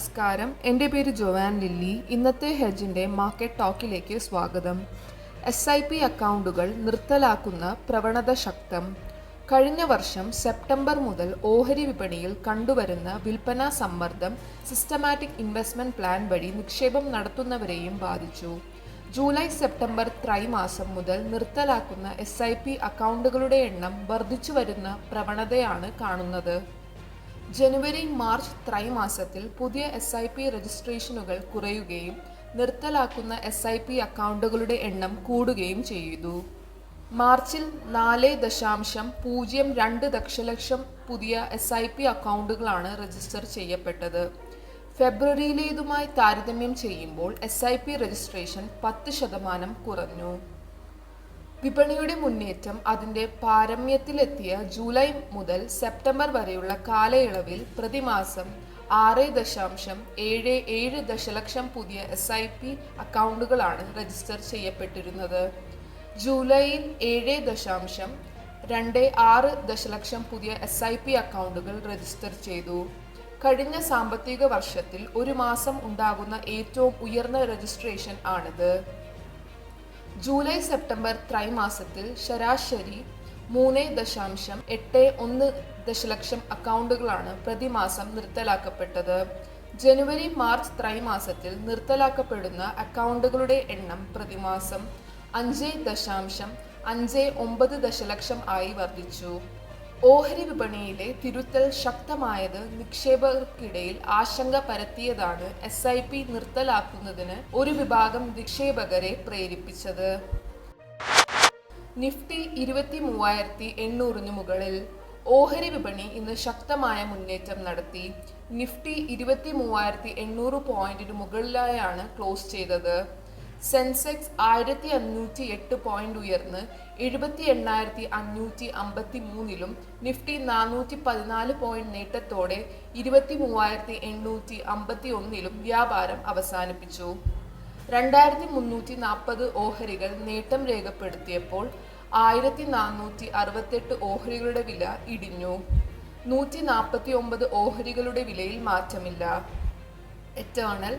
നമസ്കാരം. എന്റെ പേര് ജോവാൻ ലില്ലി. ഇന്നത്തെ ഹെഡ്ജിന്റെ മാർക്കറ്റ് ടോക്കിലേക്ക് സ്വാഗതം. എസ് ഐ പി അക്കൗണ്ടുകൾ നിർത്തലാക്കുന്ന പ്രവണത ശക്തം. കഴിഞ്ഞ വർഷം സെപ്റ്റംബർ മുതൽ ഓഹരി വിപണിയിൽ കണ്ടുവരുന്ന വിൽപ്പനാ സമ്മർദ്ദം സിസ്റ്റമാറ്റിക് ഇൻവെസ്റ്റ്മെന്റ് പ്ലാൻ വഴി നിക്ഷേപം നടത്തുന്നവരെയും ബാധിച്ചു. ജൂലൈ സെപ്റ്റംബർ ത്രൈമാസം മുതൽ നിർത്തലാക്കുന്ന എസ് ഐ പി അക്കൗണ്ടുകളുടെ എണ്ണം വർദ്ധിച്ചു വരുന്ന പ്രവണതയാണ് കാണുന്നത്. ജനുവരി മാർച്ച് ത്രൈമാസത്തിൽ പുതിയ എസ് ഐ പി രജിസ്ട്രേഷനുകൾ കുറയുകയും നിർത്തലാക്കുന്ന എസ് ഐ പി അക്കൗണ്ടുകളുടെ എണ്ണം കൂടുകയും ചെയ്തു. മാർച്ചിൽ നാല് ദശാംശം പൂജ്യം രണ്ട് ദശലക്ഷം പുതിയ എസ് ഐ പി അക്കൗണ്ടുകളാണ് രജിസ്റ്റർ ചെയ്യപ്പെട്ടത്. ഫെബ്രുവരിയിലേതുമായി താരതമ്യം ചെയ്യുമ്പോൾ എസ് ഐ പി രജിസ്ട്രേഷൻ പത്ത് ശതമാനം കുറഞ്ഞു. വിപണിയുടെ മുന്നേറ്റം അതിന്റെ പാരമ്യത്തിലെത്തിയ ജൂലൈ മുതൽ സെപ്റ്റംബർ വരെയുള്ള കാലയളവിൽ പ്രതിമാസം ആറ് ദശാംശം ഏഴ് ഏഴ് ദശലക്ഷം പുതിയ എസ് ഐ പി അക്കൗണ്ടുകളാണ് രജിസ്റ്റർ ചെയ്യപ്പെട്ടിരുന്നത്. ജൂലൈയിൽ ഏഴ് ദശാംശം രണ്ട് ആറ് ദശലക്ഷം പുതിയ എസ് ഐ പി അക്കൗണ്ടുകൾ രജിസ്റ്റർ ചെയ്തു. കഴിഞ്ഞ സാമ്പത്തിക വർഷത്തിൽ ഒരു മാസം ഉണ്ടാകുന്ന ഏറ്റവും ഉയർന്ന രജിസ്ട്രേഷൻ ആണിത്. ജൂലൈ സെപ്റ്റംബർ ത്രൈമാസത്തിൽ ശരാശരി മൂന്ന് ദശാംശം എട്ട് ഒന്ന് ദശലക്ഷം അക്കൗണ്ടുകളാണ് പ്രതിമാസം നിർത്തലാക്കപ്പെട്ടത്. ജനുവരി മാർച്ച് ത്രൈമാസത്തിൽ നിർത്തലാക്കപ്പെടുന്ന അക്കൗണ്ടുകളുടെ എണ്ണം പ്രതിമാസം അഞ്ച് ദശാംശം അഞ്ച് ഒമ്പത് ദശലക്ഷം ആയി വർദ്ധിച്ചു. ഓഹരി വിപണിയിലെ തിരുത്തൽ ശക്തമായത് നിക്ഷേപകർക്കിടയിൽ ആശങ്ക പരത്തിയതാണ് എസ് ഐ പി നിർത്തലാക്കുന്നതിന് ഒരു വിഭാഗം നിക്ഷേപകരെ പ്രേരിപ്പിച്ചത്. നിഫ്റ്റി ഇരുപത്തി മൂവായിരത്തി എണ്ണൂറിന് മുകളിൽ ഓഹരി വിപണി ഇന്ന് ശക്തമായ മുന്നേറ്റം നടത്തി. നിഫ്റ്റി ഇരുപത്തി മൂവായിരത്തി എണ്ണൂറ് പോയിന്റിന് മുകളിലായാണ് ക്ലോസ് ചെയ്തത്. സെൻസെക്സ് ആയിരത്തി അഞ്ഞൂറ്റി എട്ട് പോയിന്റ് ഉയർന്ന് എഴുപത്തി എണ്ണായിരത്തി അഞ്ഞൂറ്റി അമ്പത്തി മൂന്നിലും നിഫ്റ്റി നാനൂറ്റി പതിനാല് പോയിന്റ് നേട്ടത്തോടെ ഇരുപത്തി മൂവായിരത്തി എണ്ണൂറ്റി അമ്പത്തി ഒന്നിലും വ്യാപാരം അവസാനിപ്പിച്ചു. രണ്ടായിരത്തി മുന്നൂറ്റി നാൽപ്പത് ഓഹരികൾ നേട്ടം രേഖപ്പെടുത്തിയപ്പോൾ ആയിരത്തി നാനൂറ്റി അറുപത്തെട്ട് ഓഹരികളുടെ വില ഇടിഞ്ഞു. നൂറ്റി നാൽപ്പത്തി ഒമ്പത് ഓഹരികളുടെ വിലയിൽ മാറ്റമില്ല. Eternal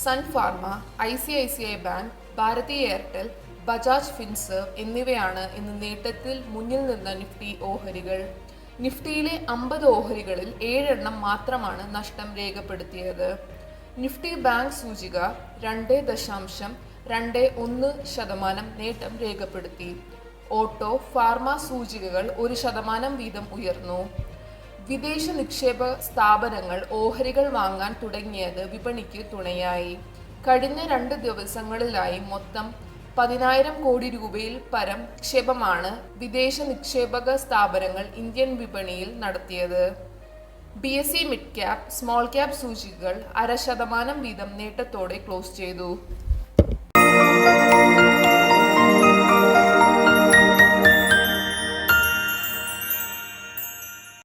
Sun Pharma I C I C I Bank Bharti Airtel Bajaj Finserv എന്നിവയാണ് ഇന്ന് നേട്ടത്തിൽ മുന്നിൽ നിന്ന നിഫ്റ്റി ഓഹരികൾ. നിഫ്റ്റിയിലെ അമ്പത് ഓഹരികളിൽ ഏഴെണ്ണം മാത്രമാണ് നഷ്ടം രേഖപ്പെടുത്തിയത്. നിഫ്റ്റി ബാങ്ക് സൂചിക രണ്ട് ദശാംശം രണ്ട് ഒന്ന് ശതമാനം നേട്ടം രേഖപ്പെടുത്തി. ഓട്ടോ ഫാർമ സൂചികകൾ ഒരു ശതമാനം വീതം ഉയർന്നു. വിദേശ നിക്ഷേപ സ്ഥാപനങ്ങൾ ഓഹരികൾ വാങ്ങാൻ തുടങ്ങിയത് വിപണിക്ക് തുണയായി. കഴിഞ്ഞ രണ്ട് ദിവസങ്ങളിലായി മൊത്തം പതിനായിരം കോടി രൂപയിൽ പരം നിക്ഷേപമാണ് വിദേശ നിക്ഷേപക സ്ഥാപനങ്ങൾ ഇന്ത്യൻ വിപണിയിൽ നടത്തിയത്. B S E mid cap small cap സൂചികകൾ അര ശതമാനം വീതം നേട്ടത്തോടെ ക്ലോസ് ചെയ്തു.